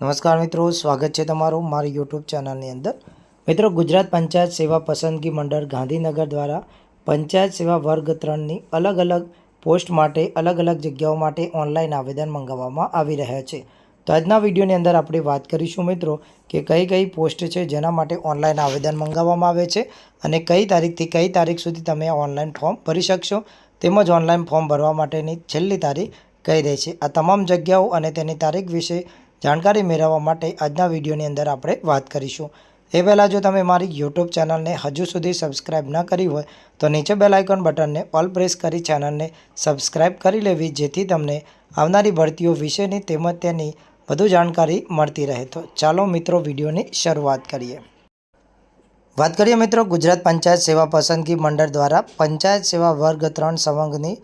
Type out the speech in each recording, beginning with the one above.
નમસ્કાર મિત્રો, સ્વાગત છે તમારું મારી યુટ્યુબ ચેનલની અંદર. મિત્રો, ગુજરાત પંચાયત સેવા પસંદગી મંડળ ગાંધીનગર દ્વારા પંચાયત સેવા વર્ગ ત્રણની અલગ અલગ પોસ્ટ માટે, અલગ અલગ જગ્યાઓ માટે ઓનલાઈન આવેદન મંગાવવામાં આવી રહ્યા છે. તો આજના વિડીયોની અંદર આપણે વાત કરીશું મિત્રો કે કઈ કઈ પોસ્ટ છે જેના માટે ઓનલાઈન આવેદન મંગાવવામાં આવે છે અને કઈ તારીખથી કઈ તારીખ સુધી તમે ઓનલાઈન ફોર્મ ભરી શકશો. તેમજ ઓનલાઈન ફોર્મ ભરવા માટેની છેલ્લી તારીખ કહી રહી રહેશે આ તમામ જગ્યાઓ અને તેની તારીખ વિશે જાણકારી મેળવવા માટે આજના વિડીયોની અંદર આપણે વાત કરીશું. એ પહેલાં જો તમે મારી યુટ્યુબ ચેનલને હજુ સુધી સબસ્ક્રાઇબ ન કરી હોય, તો નીચે બેલ આઇકોન બટનને ઓલ પ્રેસ કરી ચેનલને સબસ્ક્રાઇબ કરી લેવી, જેથી તમને આવનારી ભરતીઓ વિશેની તેમજ તેની વધુ જાણકારી મળતી રહે. તો ચાલો મિત્રો વિડીયોની શરૂઆત કરીએ. વાત કરીએ મિત્રો ગુજરાત પંચાયત સેવા પસંદગી મંડળ દ્વારા પંચાયત સેવા વર્ગ ત્રણ સંવંગની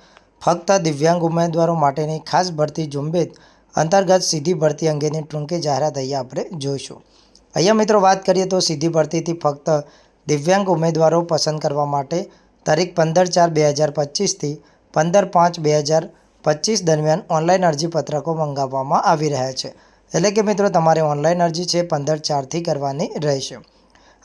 ફક્ત દિવ્યાંગ ઉમેદવારો માટેની ખાસ ભરતી ઝુંબેશ અંતર્ગત સીધી ભરતી અંગેની ટૂંકી જાહેરાત અહીંયા આપણે જોઈશું. અહીંયા મિત્રો વાત કરીએ તો સીધી ભરતીથી ફક્ત દિવ્યાંગ ઉમેદવારો પસંદ કરવા માટે તારીખ પંદર ચાર બે હજાર પચીસથી પંદર પાંચ બે હજાર પચીસ દરમિયાન ઓનલાઈન અરજીપત્રકો મંગાવવામાં આવી રહ્યા છે. એટલે કે મિત્રો તમારે ઓનલાઈન અરજી છે પંદર ચારથી કરવાની રહેશે.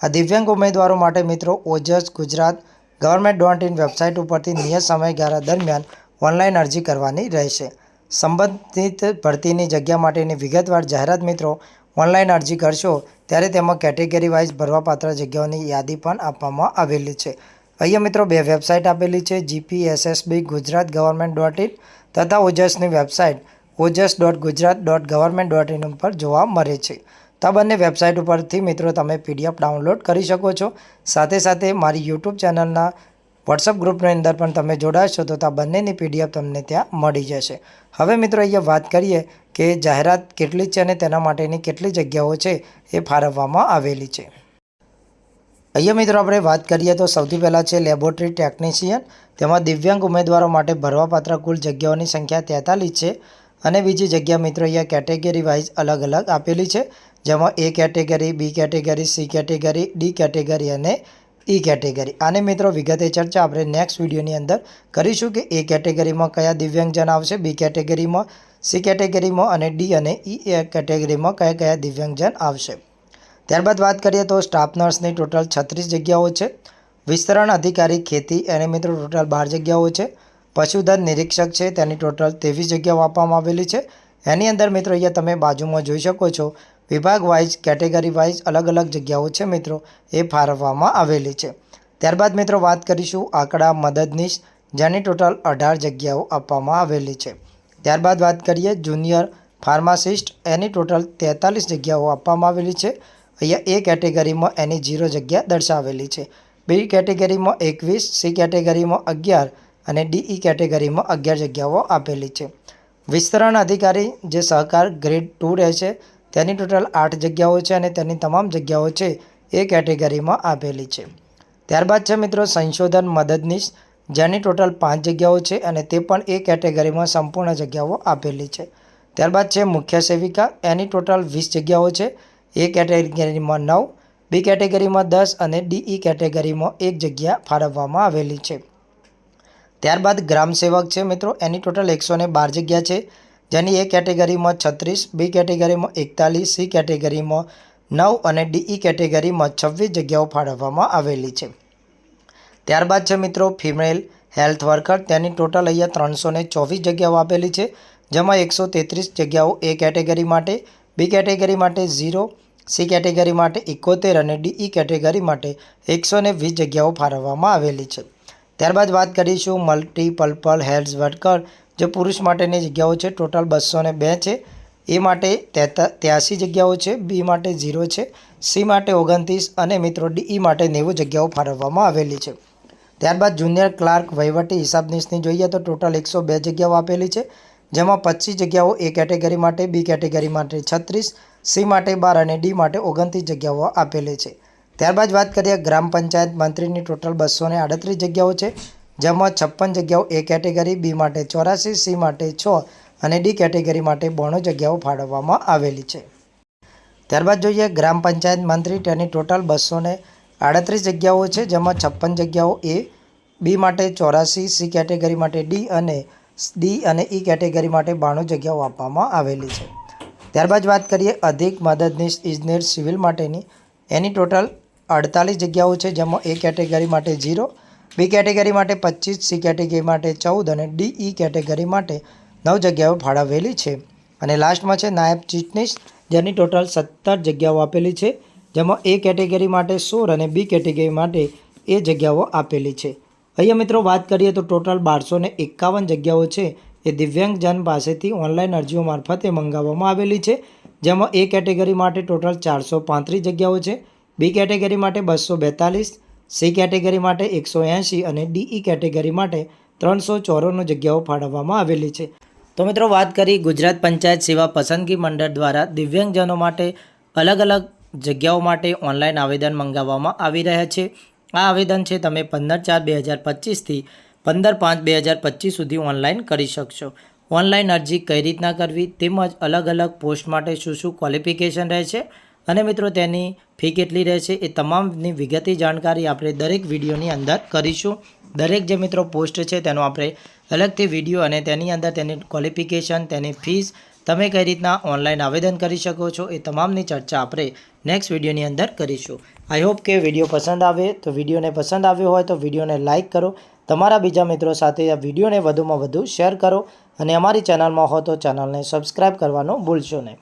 આ દિવ્યાંગ ઉમેદવારો માટે મિત્રો Ojas, Gujarat government dot in website ઉપરથી નિયત સમયગાળા દરમિયાન ઓનલાઈન અરજી કરવાની રહેશે. સંબંધિત ભરતીની જગ્યા માટેની વિગતવાર જાહેરાત મિત્રો ઓનલાઈન અરજી કરશો ત્યારે તેમાં કેટેગરી વાઇઝ ભરવાપાત્ર જગ્યાઓની યાદી પણ આપવામાં આવેલી છે. અહીંયા મિત્રો બે વેબસાઇટ આપેલી છે GPSSB Gujarat government dot in તથા ઓજસની website Ojas dot Gujarat dot government dot in ઉપર જોવા મળે છે. તો બંને વેબસાઇટ ઉપરથી મિત્રો તમે પીડીએફ ડાઉનલોડ કરી શકો છો. સાથે સાથે મારી યુટ્યુબ ચેનલના વોટ્સઅપ ગ્રુપની અંદર પણ તમે જોડાશો તો આ બંનેની પીડીએફ તમને ત્યાં મળી જશે. હવે મિત્રો અહીંયા વાત કરીએ કે જાહેરાત કેટલી છે અને તેના માટેની કેટલી જગ્યાઓ છે એ ફાળવવામાં આવેલી છે. અહીંયા મિત્રો આપણે વાત કરીએ તો સૌથી પહેલાં છે લેબોરેટરી ટેકનિશિયન તેમાં દિવ્યાંગ ઉમેદવારો માટે ભરવાપાત્ર કુલ જગ્યાઓની સંખ્યા તેતાલીસ છે અને બીજી જગ્યા મિત્રો અહીંયા કેટેગરી વાઇઝ અલગ અલગ આપેલી છે, જેમાં A category B category C category D category અને ઈ કેટેગરી. આને મિત્રો, વિગતે ચર્ચા આપણે નેક્સ્ટ વિડીયોની અંદર કરીશું કે એ કેટેગરીમાં કયા દિવ્યાંગજન આવશે, બી કેટેગરીમાં, સી કેટેગરીમાં અને ડી અને ઈ કેટેગરીમાં કયા કયા દિવ્યાંગજન આવશે. ત્યારબાદ વાત કરીએ તો સ્ટાફ નર્સની ટોટલ છત્રીસ જગ્યાઓ છે. વિસ્તરણ અધિકારી, ખેતી, એને મિત્રો ટોટલ બાર જગ્યાઓ છે. પશુધન નિરીક્ષક છે, તેની ટોટલ ત્રેવીસ જગ્યાઓ આપવામાં આવેલી છે. એની અંદર મિત્રો અહીંયા તમે બાજુમાં જોઈ શકો છો વિભાગ વાઇઝ, કેટેગરી વાઇઝ અલગ અલગ જગ્યાઓ છે મિત્રો, એ ફાળવવામાં આવેલી છે. ત્યારબાદ મિત્રો વાત કરીશું આંકડા મદદનીશ જેની ટોટલ અઢાર જગ્યાઓ આપવામાં આવેલી છે. ત્યારબાદ વાત કરીએ જુનિયર ફાર્માસિસ્ટ, એની ટોટલ તેતાલીસ જગ્યાઓ આપવામાં આવેલી છે. અહીંયા એ કેટેગરીમાં એની જીરો જગ્યા દર્શાવેલી છે. બી કેટેગરીમાં એકવીસ, સી કેટેગરીમાં અગિયાર અને ડીઈ કેટેગરીમાં અગિયાર જગ્યાઓ આપેલી છે. વિસ્તરણ અધિકારી જે સહકાર ગ્રેડ ટુ રહેશે તેની ટોટલ આઠ જગ્યાઓ છે અને તેની તમામ જગ્યાઓ છે એ કેટેગરીમાં આપેલી છે. ત્યારબાદ છે મિત્રો સંશોધન મદદનીશ, જેની ટોટલ પાંચ જગ્યાઓ છે અને તે પણ એ કેટેગરીમાં સંપૂર્ણ જગ્યાઓ આપેલી છે. ત્યારબાદ છે મુખ્ય સેવિકા, એની ટોટલ વીસ જગ્યાઓ છે, એ કેટેગરીમાં નવ, બી કેટેગરીમાં દસ અને ડીઈ કેટેગરીમાં એક જગ્યા ફાળવવામાં આવેલી છે. ત્યારબાદ ગ્રામ સેવક છે મિત્રો, એની ટોટલ એકસો ને બાર જગ્યા છે જેની એ કેટેગરીમાં છત્રીસ, બી કેટેગરીમાં એકતાલીસ, સી કેટેગરીમાં નવ અને ડીઈ કેટેગરીમાં છવ્વીસ જગ્યાઓ ફાળવવામાં આવેલી છે. ત્યારબાદ છે મિત્રો ફિમેલ હેલ્થ વર્કર, તેની ટોટલ અહીંયા ત્રણસો ચોવીસ જગ્યાઓ આપેલી છે, જેમાં એકસો તેત્રીસ જગ્યાઓ એ કેટેગરી માટે, બી કેટેગરી માટે ઝીરો, સી કેટેગરી માટે એકોતેર અને ડીઈ કેટેગરી માટે એકસો વીસ જગ્યાઓ ફાળવવામાં આવેલી છે. ત્યારબાદ વાત કરીશું મલ્ટીપલ્પલ હેલ્થ વર્કર જે પુરુષ માટેની જગ્યાઓ છે, ટોટલ બસો બે છે. એ માટે ત્યાસી જગ્યાઓ છે, બી માટે ઝીરો છે, સી માટે ઓગણત્રીસ અને મિત્રો ડીઈ માટે નેવું જગ્યાઓ ફાળવવામાં આવેલી છે. ત્યારબાદ જુનિયર ક્લાર્ક વહીવટી હિસાબનીશની જોઈએ તો ટોટલ એકસો બે જગ્યાઓ આપેલી છે, જેમાં પચીસ જગ્યાઓ એ કેટેગરી માટે, બી કેટેગરી માટે છત્રીસ, સી માટે બાર અને ડી માટે ઓગણત્રીસ જગ્યાઓ આપેલી છે. ત્યારબાદ વાત કરીએ ગ્રામ પંચાયત મંત્રીની, ટોટલ બસો આડત્રીસ જગ્યાઓ છે જેમાં છપ્પન જગ્યાઓ એ કેટેગરી બી માટે, ચોરાસી સી માટે, છ અને ડી કેટેગરી માટે બોણું જગ્યાઓ ફાળવવામાં આવેલી છે. ત્યારબાદ જોઈએ ગ્રામ પંચાયત મંત્રી તેની ટોટલ બસો આડત્રીસ જગ્યાઓ છે, જેમાં છપ્પન જગ્યાઓ એ બી માટે, ચોરાસી સી કેટેગરી માટે ડી અને ડી અને ઈ કેટેગરી માટે બાણું જગ્યાઓ આપવામાં આવેલી છે. ત્યારબાદ વાત કરીએ અધિક મદદનીશ ઇજનેર સિવિલ માટેની. એની ટોટલ અડતાલીસ જગ્યાઓ છે, જેમાં એ કેટેગરી માટે ઝીરો બી કેટેગરી માટે પચીસ સી કેટેગરી માટે ચૌદ અને ડીઈ કેટેગરી માટે નવ જગ્યાઓ ફાળવેલી છે. અને લાસ્ટમાં છે નાયબ ચીટનીસ જેની ટોટલ સત્તર જગ્યાઓ આપેલી છે, જેમાં એ કેટેગરી માટે સોળ અને બી કેટેગરી માટે એ જગ્યાઓ આપેલી છે. અહીંયા મિત્રો વાત કરીએ તો ટોટલ બારસો એકાવન જગ્યાઓ છે, એ દિવ્યાંગજન પાસેથી ઓનલાઈન અરજીઓ મારફતે મંગાવવામાં આવેલી છે, જેમાં એ કેટેગરી માટે ટોટલ ચારસો પાંત્રીસ જગ્યાઓ છે બી કેટેગરી માટે બસો બેતાલીસ સી કેટેગરી માટે એકસો એંશી અને ડીઈ કેટેગરી માટે ત્રણસો ચોરાણું જગ્યાઓ ફાળવવામાં આવેલી છે. તો મિત્રો, વાત કરી ગુજરાત પંચાયત સેવા પસંદગી મંડળ દ્વારા દિવ્યાંગજનો માટે અલગ અલગ જગ્યાઓ માટે ઓનલાઈન આવેદન મંગાવવામાં આવી રહ્યા છે. આ આવેદન છે તમે પંદર ચાર બે હજાર પચીસથી પંદર પાંચ બે હજાર પચીસ સુધી ઓનલાઈન કરી શકશો. ઓનલાઈન અરજી કઈ રીતના કરવી તેમજ અલગ અલગ પોસ્ટ માટે શું શું ક્વોલિફિકેશન રહે છે? અને મિત્રો, તેની ફી કેટલી રહેશે એ તમામની વિગતી જાણકારી આપણે દરેક વિડીયોની અંદર કરીશું. દરેક જે મિત્રો પોસ્ટ છે તેનો આપણે અલગથી વીડિયો અને તેની અંદર તેની ક્વોલિફિકેશન, તેની ફીસ, તમે કઈ રીતના ઓનલાઈન આવેદન કરી શકો છો એ તમામની ચર્ચા આપણે નેક્સ્ટ વિડીયોની અંદર કરીશું. આઈ હોપ કે વીડિયો પસંદ આવે. તો વિડીયોને પસંદ આવ્યો હોય તો વિડીયોને લાઇક કરો. તમારા બીજા મિત્રો સાથે આ વિડીયોને વધુમાં વધુ શેર કરો. અને અમારી ચેનલમાં હો તો ચેનલને સબસ્ક્રાઈબ કરવાનું ભૂલશો નહીં.